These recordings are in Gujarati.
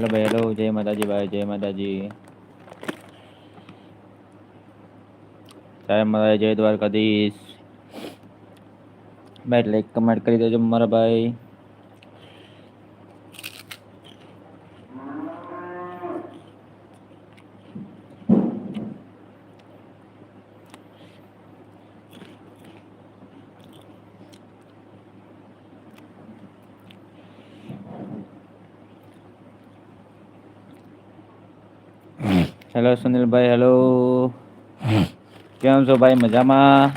હેલો ભાઈ, હેલો, જય માતાજી ભાઈ, જય માતાજી. સાહેબ, મારા જય દ્વારકાધીશ. ભાઈ લાઈક કમેન્ટ કરી દેજો મારા ભાઈ હેલો સુનિલભાઈ હેલો કેમ છો ભાઈ? મજામાં?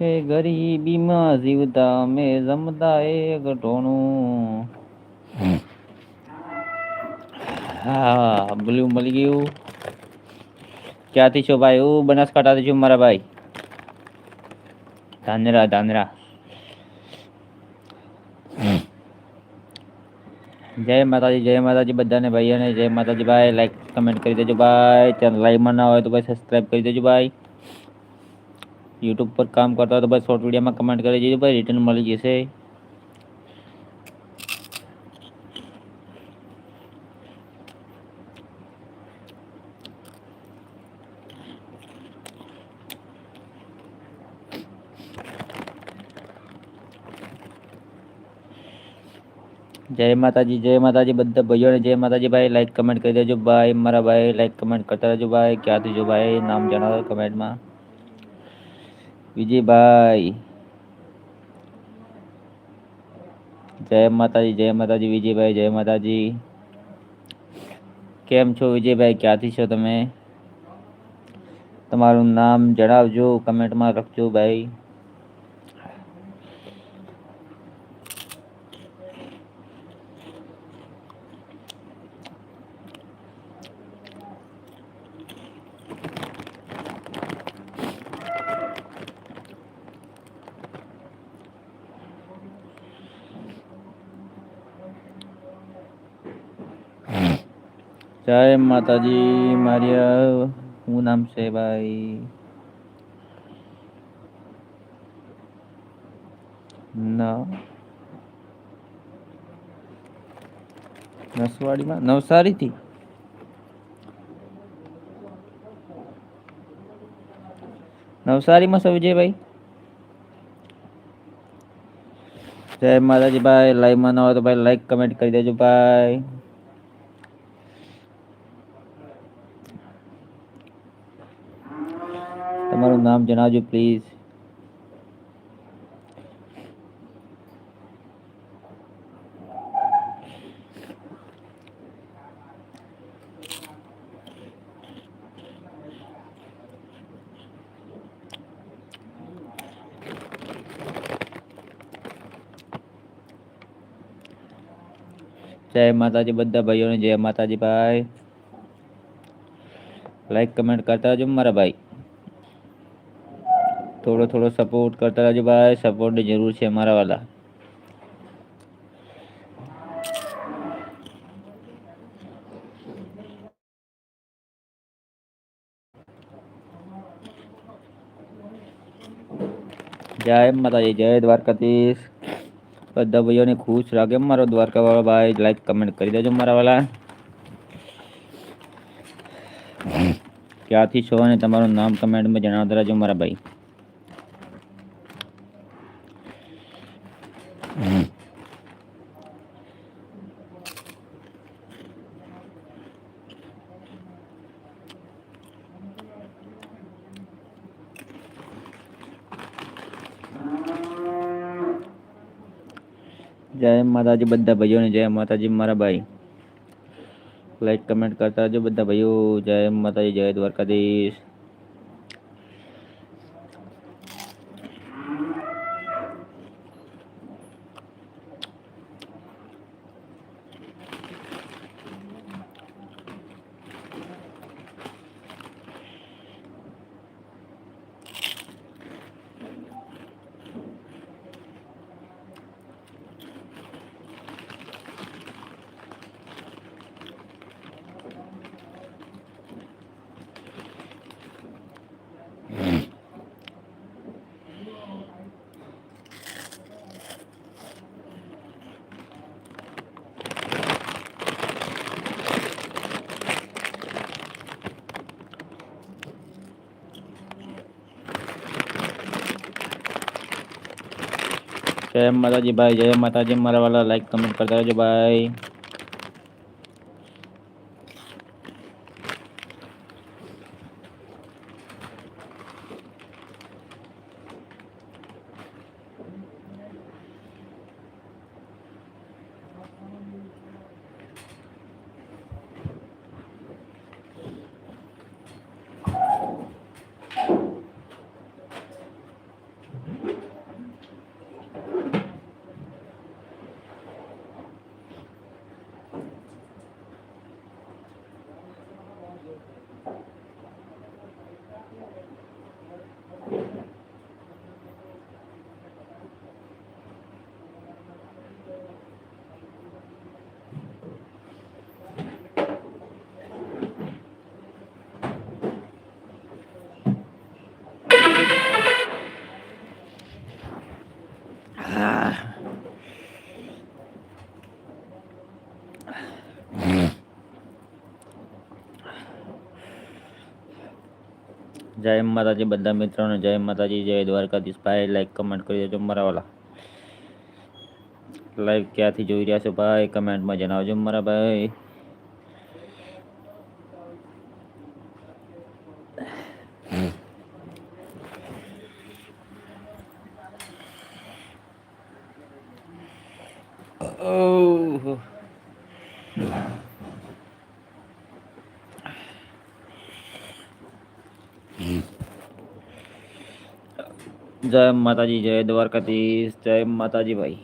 હે ગરીબીમાં જીવતા અમે જમતા એક ટોણું. હા બોલ્યું મળી ગયું. ક્યાંથી છો ભાઈ? હું બનાસકાંઠાથી છું મારા ભાઈ. ધાનરા, ધાનેરા. જય માતાજી જય માતાજી બધાને ભાઈઓને, જય માતાજી ભાઈ. લાઈક કમેન્ટ કરી દેજો ભાઈ. ચેનલ લાઈવમાં ના હોય તો ભાઈ સબસ્ક્રાઈબ કરી દેજો ભાઈ. યુટ્યુબ પર કામ કરતા હોય તો ભાઈ શોર્ટ વિડીયોમાં કમેન્ટ કરી દેજો ભાઈ. રિટર્ન મળી જશે. જય માતાજી જય માતાજી બધા ભાઈઓને જય માતાજી ભાઈ લાઈક કમેન્ટ કરી દેજો ભાઈ મારા ભાઈ લાઈક કમેન્ટ કરતા રહેજો ભાઈ ક્યાંથી જો ભાઈ નામ જણાવો કમેન્ટમાં વિજયભાઈ જય માતાજી જય માતાજી વિજયભાઈ જય માતાજી કેમ છો વિજયભાઈ ક્યાંથી છો તમે તમારું નામ જણાવજો કમેન્ટમાં લખજો ભાઈ જય માતાજી મારિયા શું નામ છે ભાઈ ના. નસવાડીમાં? નવસારીથી? નવસારીમાં સૌ વિજયભાઈ? જય માતાજી ભાઈ, લાઈવમાં ન હોય તો ભાઈ લાઈક કમેન્ટ કરી દેજો ભાઈ. તમારું નામ જણાવજો પ્લીઝ જય માતાજી બધા ભાઈઓને જય માતાજી ભાઈ લાઈક કમેન્ટ કરતા રહેજો મારા ભાઈ થોડો થોડો સપોર્ટ કરતા રહેજો ભાઈ. સપોર્ટની જરૂર છે મારા વાલા. જય માતાજી, જય દ્વારકાધીશ. બધા ભાઈઓને ખુશ રાખે મારો દ્વારકા વાળા ભાઈ લાઈક કમેન્ટ કરી દેજો મારા વાલા. ક્યાંથી છો અને તમારું નામ કમેન્ટમાં જણાવતા રહેજો મારા ભાઈ. જય માતાજી બધા ભાઈઓને, જય માતાજી મારા ભાઈ. લાઈક કમેન્ટ કરતા જો બધા ભાઈઓ. જય માતાજી, જય દ્વારકાધીશ. જય માતાજી ભાઈ જય માતાજી. મારા વાલા લાઈક કમેન્ટ કરતા રહેજો. ભાઈ જય માતાજી બધા મિત્રોને, જય માતાજી, જય દ્વારકાધીશ. ભાઈ લાઈક કમેન્ટ કરી દેજો મારા વાલા. લાઈવ ક્યાંથી જોઈ રહ્યા છો ભાઈ? કમેન્ટમાં જણાવજો મારા ભાઈ. જય માતાજી જય દ્વારકાધીશ જય માતાજી ભાઈ.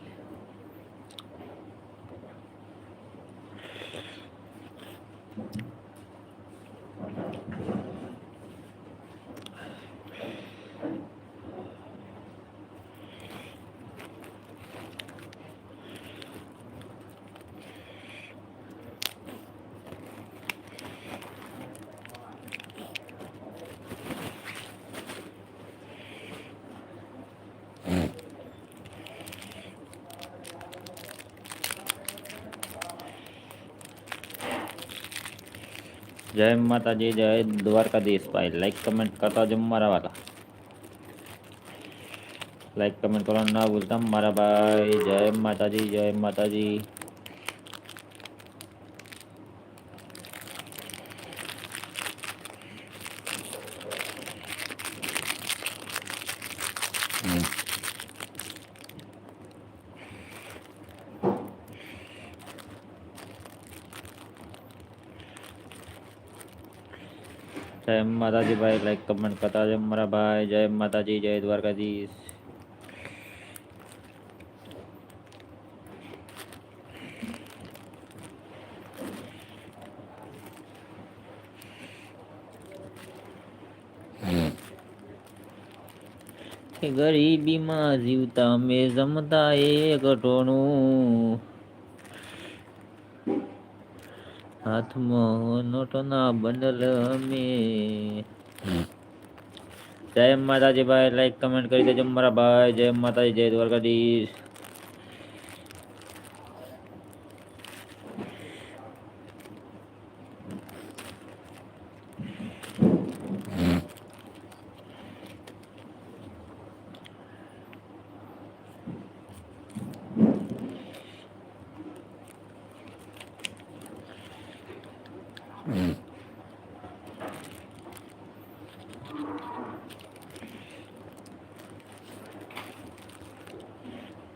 જય માતાજી જય દ્વારકાધીશ ભાઈ લાઈક કમેન્ટ કરતા જો મારા વાલા લાઈક કમેન્ટ કરવાનું ના ભૂલતા મારા ભાઈ જય માતાજી જય માતાજી માતાજી ભાઈ લાઈક કમેન્ટ કરતા જો મારા ભાઈ, જય માતાજી, જય દ્વારકાધીશ. ગરીબીમાં જીવતા મેં જમતા એ ગટોણું હાથમાં નોટોના બંડલ અમે જય માતાજી ભાઈ લાઈક કમેન્ટ કરી દેજો મારા ભાઈ જય માતાજી જય દ્વારકાધીશ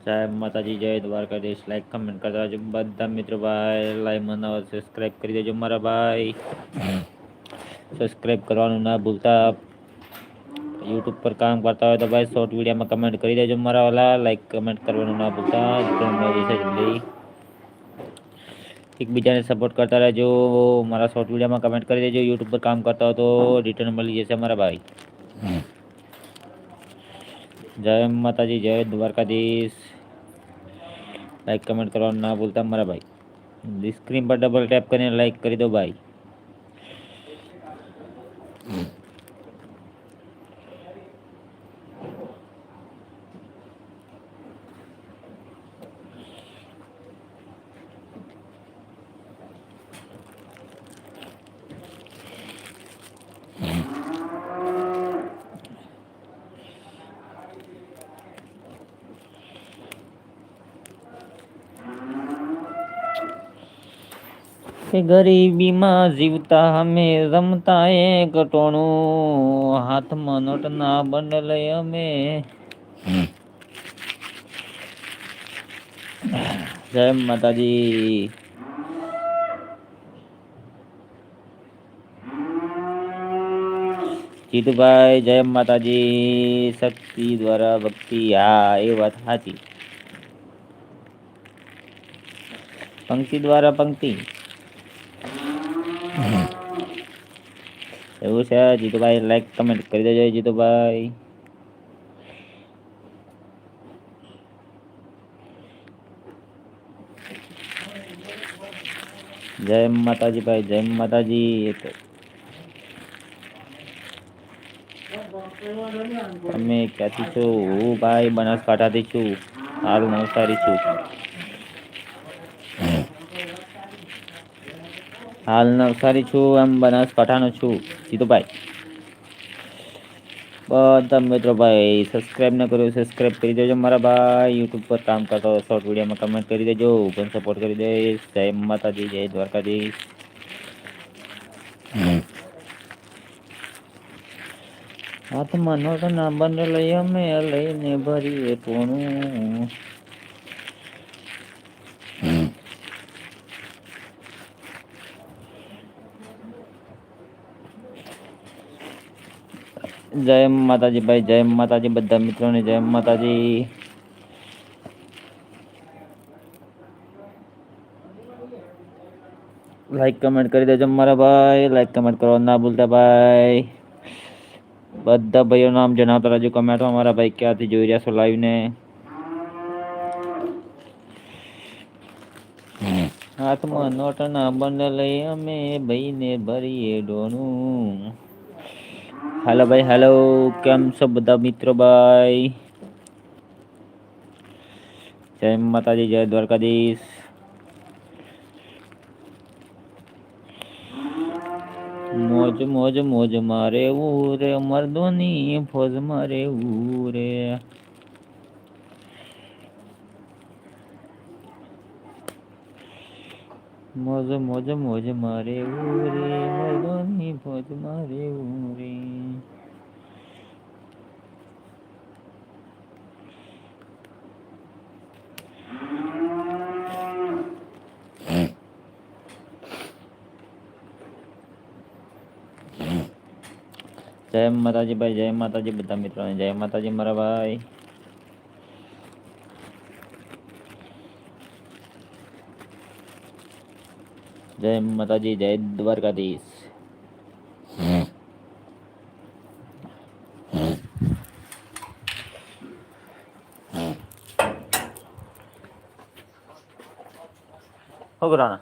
જય માતાજી જય દ્વારકાધીશ લાઈક કમેન્ટ કરતા રહેજો બધા મિત્રો ભાઈ લાઈવ મને સબસ્ક્રાઈબ કરી દેજો મારા ભાઈ સબસ્ક્રાઈબ કરવાનું ના ભૂલતા યુટ્યુબ પર કામ કરતા હોય તો ભાઈ શોર્ટ વિડીયોમાં કમેન્ટ કરી દેજો મારા વાલા લાઈક કમેન્ટ કરવાનું ના ભૂલતા જલ્દી એકબીજાને સપોર્ટ કરતા રહેજો મારા શોર્ટ વિડીયોમાં કમેન્ટ કરી દેજો યુટ્યુબ પર કામ કરતા હો તો રિટર્ન મળી જશે મારા ભાઈ જય માતાજી જય દ્વારકાધીશ લાઈક કમેન્ટ કરવાનું ના ભૂલતા મારા ભાઈ. સ્ક્રીન પર ડબલ ટેપ કરીને લાઈક કરી દો ભાઈ. કે ગરીબીમાં જીવતા અમે રમતા એ કટોણું હાથમાં નોટના બંડલ અમે. જય માતાજી. જીતુભાઈ જય માતાજી. શક્તિ દ્વારા ભક્તિ. હા એ વાત સાચી. પંક્તિ દ્વારા પંક્તિ. એવું છે. જીતુભાઈ લાઈક કમેન્ટ કરી દેજો જીતુભાઈ. જય માતાજી ભાઈ જય માતાજી. તમે ક્યાંથી છો? હું ભાઈ બનાસકાંઠાથી છું. હાલ નવસારી છું. હાલ નવસારી છું એમ બનાસકાંઠાનો છું. જીતુભાઈ બધા મિત્રો ભાઈ સબસ્ક્રાઈબ ન કર્યું સબસ્ક્રાઈબ કરી દેજો મારા ભાઈ યુટ્યુબ પર કામ કરતો શોર્ટ વિડીયોમાં કમેન્ટ કરી દેજો હું પણ સપોર્ટ કરી દઈશ જય માતાજી જય દ્વારકાધીશ હાથમાં નોટના બંડલ અમે લઈને ભરીએ પોણું જય માતાજી ભાઈ જય માતાજી બધા મિત્રોને જય માતાજી લાઈક કમેન્ટ કરી દેજો મારા ભાઈ લાઈક કમેન્ટ કરવા ના ભૂલતા ભાઈ બધા ભાઈઓ નામ જણાવતા રહેજો કમેન્ટમાં મારા ભાઈ ક્યાંથી જોઈ રહ્યા છો લાઈવ ને હાથમાં નોટના બંડલ લઈ અમે ભાઈને ભરીએ ડોનું હાલો ભાઈ હાલો કેમ છો બધા મિત્રો ભાઈ જય માતાજી જય દ્વારકાધીશ મોજ મોજ મોજ મારે રે મર્દોની ફોજ મારે રે મોજ મોજ મોજ મારે રે મર્દોની ફોજ મારે રે જય માતાજી ભાઈ જય માતાજી બધા મિત્રોને જય માતાજી મારા ભાઈ જય માતાજી જય દ્વારકાધીશ. હોગરાણા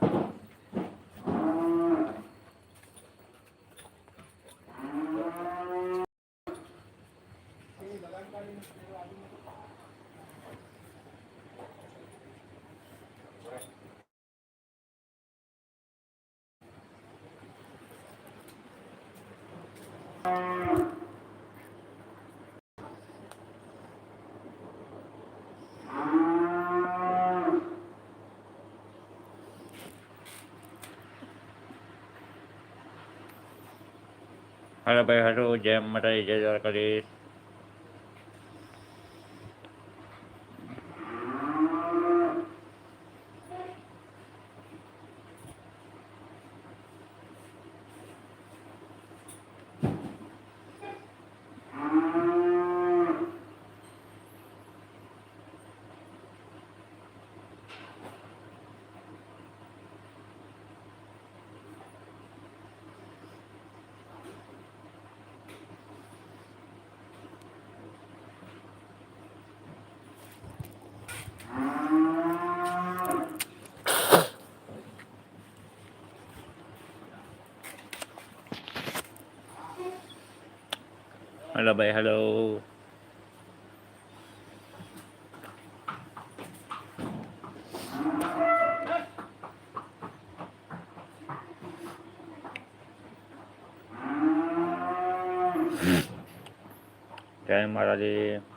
હાલો ભાઈ હાલો જેમ મટાઈ જય Dwarkadhish Hello, bye. Hello. Okay, Maradi. Okay.